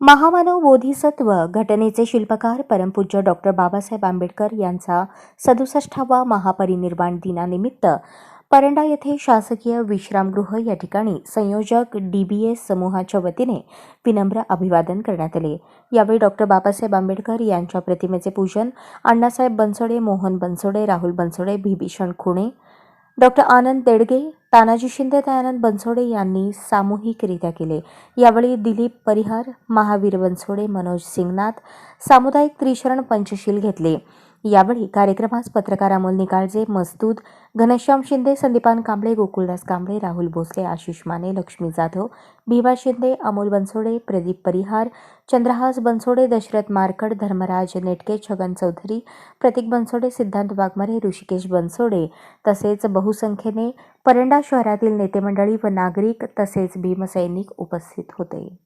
महामानव बोधिसत्व घटनेचे शिल्पकार परमपूज्य डॉक्टर बाबासाहेब आंबेडकर यांचा सदुसष्टावा महापरिनिर्वाण दिनानिमित्त परंडा येथे शासकीय विश्रामगृह या ठिकाणी संयोजक डी बी एस समूहाच्या वतीने विनम्र अभिवादन करण्यात आले. यावेळी डॉक्टर बाबासाहेब आंबेडकर यांच्या प्रतिमेचे पूजन अण्णासाहेब बनसोडे मोहन बनसोडे राहुल बनसोडे बिभीषण खुणे डॉक्टर आनंद देडगे तानाजी शिंदे दयानंद बनसोडे यांनी सामूहिकरित्या केले. यावेळी दिलीप परिहार महावीर बनसोडे मनोज सिंगनाथ सामुदायिक त्रिशरण पंचशील घेतले. यावेळी कार्यक्रमास पत्रकार अमोल निकाळजे मस्तूद घनश्याम शिंदे संदीपान कांबळे गोकुळदास कांबळे राहुल भोसले आशिष माने लक्ष्मी जाधव भीमा शिंदे अमोल बनसोडे प्रदीप परिहार चंद्रहास बनसोडे दशरथ मारकड धर्मराज नेटके छगन चौधरी प्रतीक बनसोडे सिद्धांत वाघमारे ऋषिकेश बनसोडे तसेच बहुसंख्येने परंडा शहरातील नेतेमंडळी व नागरिक तसेच भीमसैनिक उपस्थित होते.